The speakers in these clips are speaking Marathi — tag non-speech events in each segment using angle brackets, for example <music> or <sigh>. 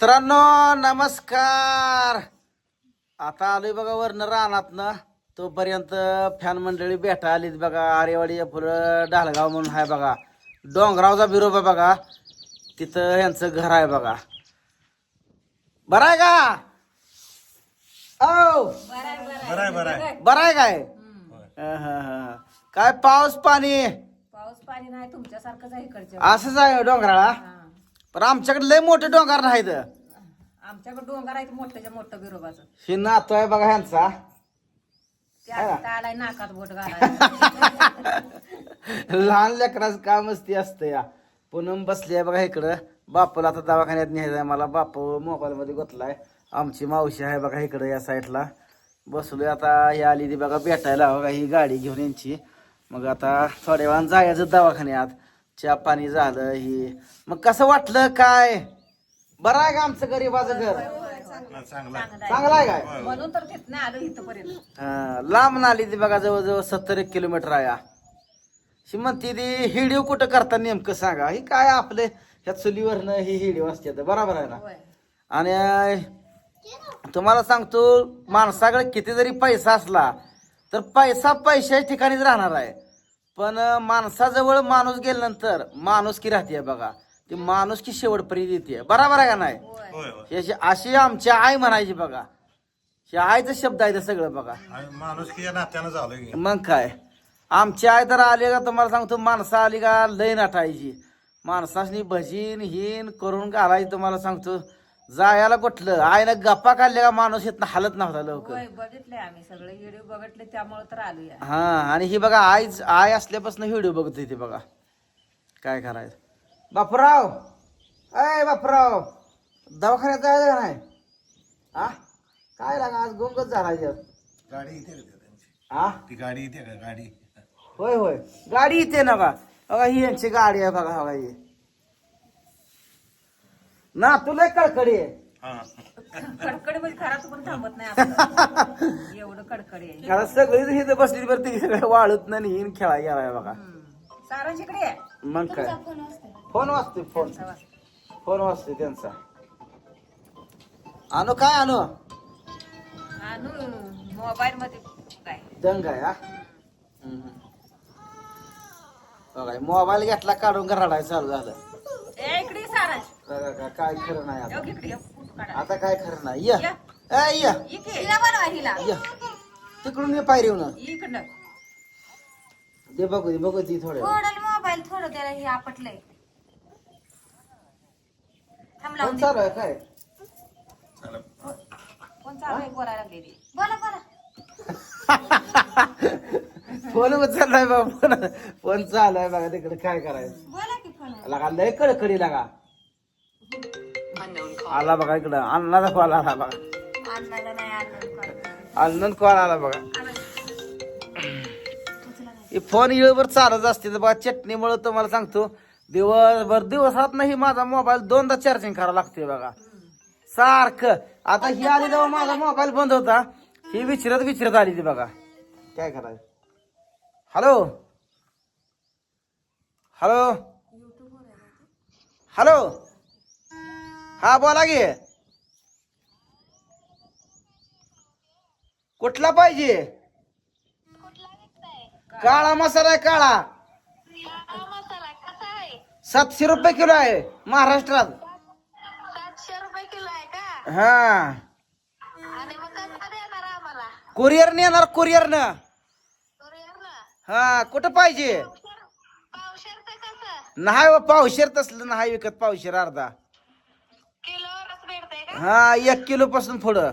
मित्रांनो नमस्कार. आता आलोय बघा वरनं रानातनं. तोपर्यंत फॅन मंडळी भेटा आलीत बघा. आरेवाडी फुलं ढालगाव म्हणून आहे बघा. डोंगरावचा बिरोब आहे बघा. तिथं यांचं घर आहे बघा. बरं आहे का? औ. बराय बराय बरं आहे. काय. काय पाऊस पाणी? पाऊस पाणी नाही तुमच्यासारखंच आहे इकडचं. असंच आहे डोंगराळा? हा. पण आमच्याकडे लय मोठे डोंगर नाहीत. आमच्याकडे डोंगर आहे मोठ्याच्या मोठं बिरोबाचं. हे नातो आहे बघा ह्यांचा. आलाय नाकात बोट <laughs> लहान लेकराचं काम असते असतं या. पूनम बसली आहे बघा इकडं. बापूला आता दवाखान्यात न्यायचं मला. बापू मोबाईल मध्ये गुतलाय. आमची मावशी आहे बघा इकडं या साईडला. बसलोय आता ही आली ती बघा भेटायला. बघा ही गाडी घेऊन यांची. मग आता थोड्या वेळानं जायचं दवाखान्यात. चहा पाणी झालं ही. मग कसं वाटलं काय? बरं आहे का आमचं गरीबाचं घर? चांगला आहे काय? म्हणून तर तिथनं आलो इथपर्यंत. हा, लांब नाली ती बघा जवळजवळ सत्तर एक किलोमीटर आहे. शी म्हणते ती हिडिओ कुठं करता नेमकं सांगा? ही काय आपले? ह्या चुलीवरनं ही हिडिओ असते तर बरोबर आहे ना? आणि अं, तुम्हाला सांगतो माणसाकडे किती जरी पैसा असला तर पैसा पैशाच्या ठिकाणीच राहणार आहे. पण माणसाजवळ माणूस गेल्यानंतर माणूस की राहते बघा. ती माणूस की शेवटपर्यंत येते बरोबर आहे का नाही? होय. होय होय. ही अशी अशी आमची आई म्हणायची बघा. हे आईचं शब्द आहे ते सगळं बघा. आणि माणूस की या नात्यानं झालं की. मग काय? आमची आई तर आली का तुम्हाला सांगतो माणसं आली का लय नाटायची. माणसासनी भजीन हिन करून घालायची तुम्हाला सांगतो. जायला कुठलं आईनं गप्पा काढल्या का माणूस येत हालत नव्हता लवकर. होय बघितले आम्ही सगळे व्हिडिओ बघितले त्यामुळे तर आलो या हा आणि ही बघा आई आई असल्यापासून व्हिडिओ बघत होती बघा. काय करायचं? बापराव! अय बापराव! दवाखान्यात जायचं का नाही? हा काय लागा आज गोंगच झाला याच्यात. गाडी इथे का त्यांची. ती गाडी इथे का? गाडी. होय होय. गाडी इथे ना बघा बघा ही यांची गाडी आहे बघा बघा ही. ना तुला कळकडी आहे. हा. कडकडे म्हणजे घरात पण थांबत नाही आपलं. <laughs> एवढं कडकडे आहे. सगळी इथे बसली बरं ती. सगळं वाळत नाही हिन खेळा गेलाय बघा. आहे. मग काय? फोन वाजतोय. फोन चला. फोन. वाजतोय त्यांचा. आणू काय आणू आणू मोबाईल मध्ये काय? दंग आहे हा? हम्म. बघा मोबाईल घेतला काढून रडायला चालू झालं. का- काय खरं नाही आता? काय खरं नाही? या. ए, या. इकडे. हिला बनवा हिला. या. तिकडून ये पायरी इकडनं. दे बघू दे बघू ती थोडं. थोडं मोबाईल थोडं त्याला हे आपटलंय. फोन चालू आहे काय चला कोण चालू आहे बोलायला लागले ती? बोला बोला. <laughs> फोन उचललाय बा फोन. फोन चालू आहे बघा तिकडे काय करायचं. बोला की फोन. लागा लय कडकडी लागा. आला बघा इकडं. अन्नाचा कॉल आला बघा. नाही आणलं अण्णन कॉल आला बघा. हे फोन इळभर चालत असते तर बघा चटणीमुळे तुम्हाला सांगतो दिवसभर दिवसात नाही माझा मोबाईल दोनदा चार्जिंग करावं लागते बघा. सारखं. आता ही आली जेव्हा माझा मोबाईल बंद होता. ही विचारत विचारत आली ती बघा. काय करायचं? हॅलो हॅलो हॅलो हा बोला की. कुठला पाहिजे? काळा मसाला आहे काळा. सातशे रुपये किलो आहे महाराष्ट्रात. हा. आणि ने येणार कुरिअर न हा कुठं पाहिजे? नाही हो, पावशेर तसलं नाही विकत पावशेर अर्धा. हा एक किलो पासून पुढं.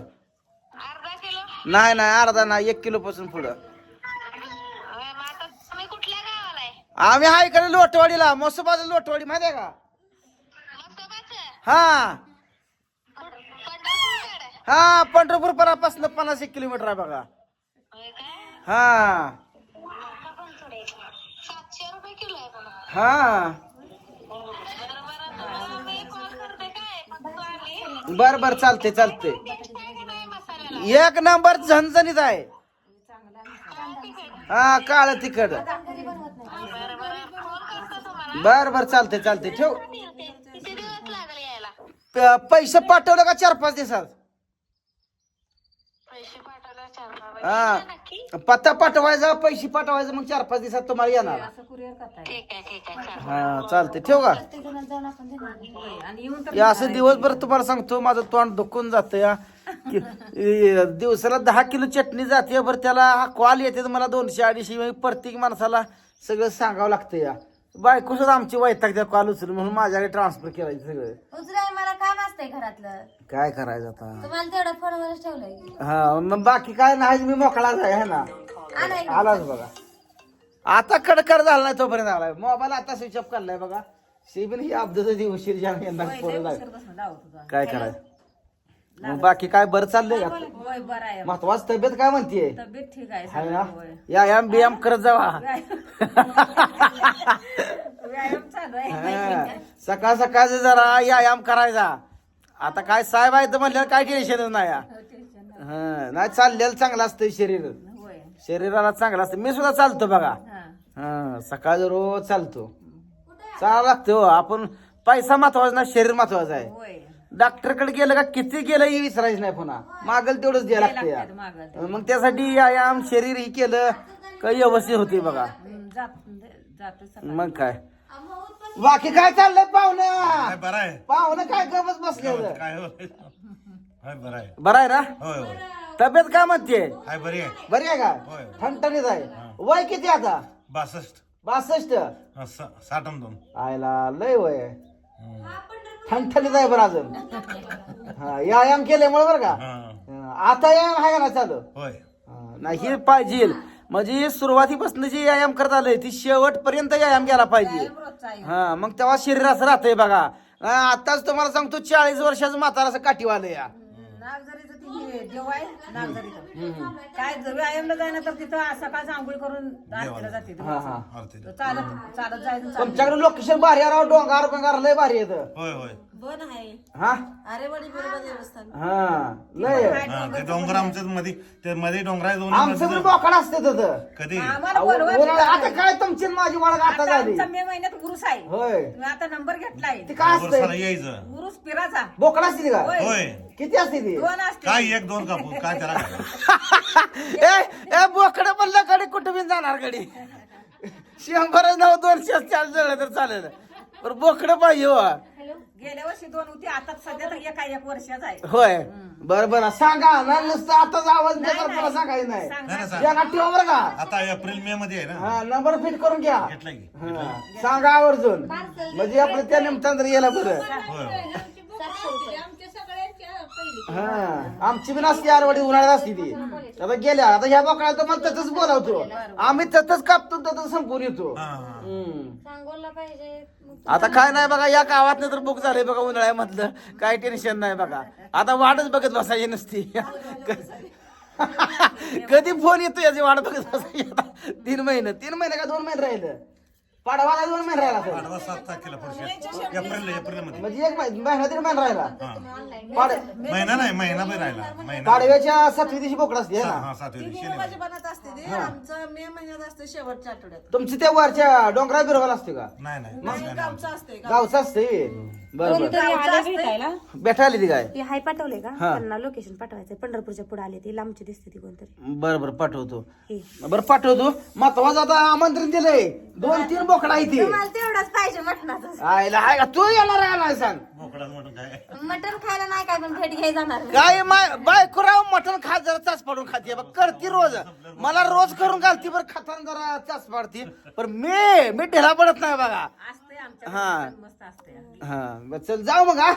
अर्धा किलो? नाही नाही अर्धा नाही एक किलो पासून पुढं. होय, मग आता तुम्ही कुठल्या गावाला आहे? आम्ही आहे इकडे लोटवाडीला मसोबाचं लोटवाडी माहिती आहे का? मस्तबाचं हा. पंढरपूरकडे? हा पंढरपूर परापासून पन्नास एक किलोमीटर आहे बघा. होय काय हा. सातशे रुपये किलो आहे म्हणून हा बरं बरं तुम्हाला मी कॉल करते काय फक्त आम्ही बर बर चालते चालते एक नंबर झणझणीत आहे. हा काळ तिकड बरं बरं बर बर चालते चालते ठेव. पैसे पाठवलं का चार पाच दिवसात पैसे पाठवले चार हा. पत्ता पाठवायचा पैसे पाठवायचं मग चार पाच दिवसात तुम्हाला येणार. ठीक आहे ठीक आहे चालेल. हा चालते ठेव का? होय. आणि येऊन तर हे असं दिवसभर तुम्हाला सांगतो माझं तोंड दुखून जातं या. कि- <laughs> ए, दिवसाला दहा किलो चटणी जाते बरं त्याला कॉल येते मला दोनशे अडीचशे म्हणजे प्रत्येक माणसाला सगळं सांगावं लागतं या. बायको सुद्धा आमची वैताग त्या कॉल उचल म्हणून माझ्याकडे ट्रान्सफर केलाय सगळं. असतंय घरातलं. काय करायचं आता? तुम्हाला तेवढं फोनवरच ठेवलंय हा मग बाकी काय नाही मी मोकळाच आहे है ना? आलाय आलाच बघा. आता कडकर झाला नाही तोपर्यंत आलाय. मोबाईल आता स्विच ऑफ करलाय बघा. शिबिन ही अपडेट उशीर यंदा पोरं लागली. होता. काय करायचं? मग बाकी काय बरं चाललंय का होय बरं आहे. महत्वाची तब्येत काय म्हणतीये? तब्येत ठीक आहे. ना? होय. व्यायाम बियाम करत जावा. <laughs> <laughs> व्यायाम. चालू आहे. हा. सकाळ सकाळ जरा व्यायाम करायचा. आता काय साहेब आहे तर म्हणल्यावर काय टेन्शनच नाही या. हा नाही. चाललेलं चांगलं असतं शरीर. होय. शरीराला चांगलं असतं. मी सुद्धा चालतो बघा. हा. हा सकाळ रोज चालतो. चालावं लागतं हो. आपण पैसा महत्त्वाचा ना शरीर महत्वाचं आहे. होय. डॉक्टरकडे गेलं का किती गेलं हे विसरायचं नाही पुन्हा. मागल तेवढंच द्यायला लागतं या. मागं. मग त्यासाठी व्यायाम शरीर ही केलं काही व्यवस्थित होते बघा. हम्म, जात जातो सकाळी. मग काय? बाकी काय चाललंय पाहुणं? बरं आहे. पाहुणं काय गमच बसले काय हाय बरं आहे. बरं आहे ना? होय होय. तब्येत काय म्हणते? हाय बरी आहे. बरी आहे का? होय. ठणठणीत आहे. वय किती आता? बासष्ट. बासष्ट? हा, सा- साठ आणि दोन. आयला लय वय आहे. ठणठणीत आहे बरं अजून. हा व्यायाम केल्यामुळे बरं का? हा. हा, आता व्यायाम आहे का ना चालू? होय. हा, नाही हे पाहिजे. म्हणजे सुरुवातीपासून जी व्यायाम करत आलंय ती शेवटपर्यंत व्यायाम केला पाहिजे. हा मग तेव्हा शरीर असं राहतंय बघा. आताच तुम्हाला सांगतो चाळीस वर्षाचं म्हातारा असं काठीवालं या. आहे नागझरीचं काय जर व्यायामला जायना तर तिथं सकाळच आंघोळ करून आरतीला जाते. हा हा. तर चालत चालत जायचं चालत तुमच्याकडे लोकेशन भारी आहे राव डोंगर बिंगार लय भारी येत होय होय. बन आहे. हा? अरे वडी बरोबर देवस्थान. हा लय. आहे. हा ते डोंगर आमच्या मध्ये ते मध्ये डोंगर आहे दोन आमचं पण बोकाड असते तिथं. कधी? आम्हाला आता काय तुमची आणि माझी वळख आता आता झाली. आमचा मे महिन्यात गुरुस आहे. होय. तुम्ही आता नंबर घेतलाय. ती काय वर्षाला यायचं. गुरुस पिराचा. बोकड असते का? होय. होय. किती असते ती? दोन असते. काय एक दोन कापू काय त्याला काय? <laughs> ए ए बोकड म्हणलं कडे कुठं बी जाणार कडे शंभर नऊ दोनशे चार जळलं तर चालेल. पण बोकड पाहिजे हो. गेल्या वर्षी दोन होती आता सध्या तर एका एक वर्षाचा आहे. होय. बर बर. सांगा ना नुसतं आताच आवाज तुला नाही. सांगायचं नाही. सांग, नाही ना सांग. या ना ठेवा बरं का. आता एप्रिल मे मध्ये आहे ना. हा नंबर फिट करून घ्या. घेतला की हा, सांगा आवर्जून. म्हणजे आपलं त्या निमतांतर यायला बरं. होय. होय. हा आमची बी नसती आरवडी उन्हाळ्यात असती ती. आता गेल्या आता ह्या बोकळा तर मला तसंच बोलावतो. आम्ही तसंच कापतो तसंच संपून येतो. हा, हा. हम्म. सांगोला पाहिजे. आता काय नाही बघा या गावात तर बुक झालंय बघा उन्हाळ्यामधलं. काय टेन्शन नाही बघा. आता वाटच बघत बसायची नसती. <laughs> कधी फोन येतो याची वाट बघत बसायची. आता तीन महिने तीन महिने का दोन महिने राहिलं? पाडवाला दोन महिने राहिला. आठवा सात तारखेला पुढच्या एप्रिल एप्रिलमध्ये म्हणजे एक महिना महिना दीड महिना राहिला. पाड महिना नाही महिना बी राहिला. महिना. पाडव्याच्या सातवी दिवशी बोकड असते है ना? हा सातवी दिवशी शनिवारी. बनत असते ते. आमचं मे महिन्यात असते शेवटच्या आठवड्यात. तुमची त्या वरच्या डोंगरा बिरोबाला असते का? नाही नाही. नाही, नाही. गावचं असते गावचं. असते. बरं बरं. भेटायला? आली ती काय? ते हाय पाठवले का? हा. त्यांना लोकेशन पाठवायचं पंढरपूरच्या पुढे आले ती. लांबची दिसते ती कोणतरी. बरं बरं पाठवतो. हे. बरं पाठवतो. महत्वाचं आता आमंत्रण दिलंय. दोन तीन बोकडा आहे ती. मला तेवढंच पाहिजे मटणाचं. आयला हाय का? तू येणार आहे नाही सांग काय? मटण खायला नाही काय पण भेट घ्याय जाणार. काय माय बायको राव मटण खात जरा चाच पाडून खाते. बघ करती रोज. मला रोज करून घालती बरं खाताना जरा चाच पाडती. पण मी मी ढेला पडत नाही बघा. असते आमच्या हा. मस्त असते हा. बरं चल जाऊ मग हा.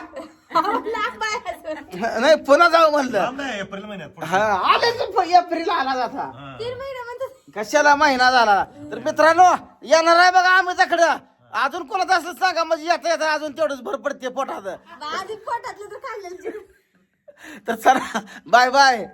नाही पुन्हा जाऊ म्हणलं. एप्रिल महिन्यात पुढच्या. हा आले एप्रिल आला जाता. हा. कशाला महिना झाला? तर मित्रांनो येणार आहे बघा आम्ही तिकडं. अजून कोणाचं असलं सांगा म्हणजे येता येता अजून तेवढंच भर पडते पोटात. आधी पोटातलं तर खाल्लेलं. तर चला बाय बाय.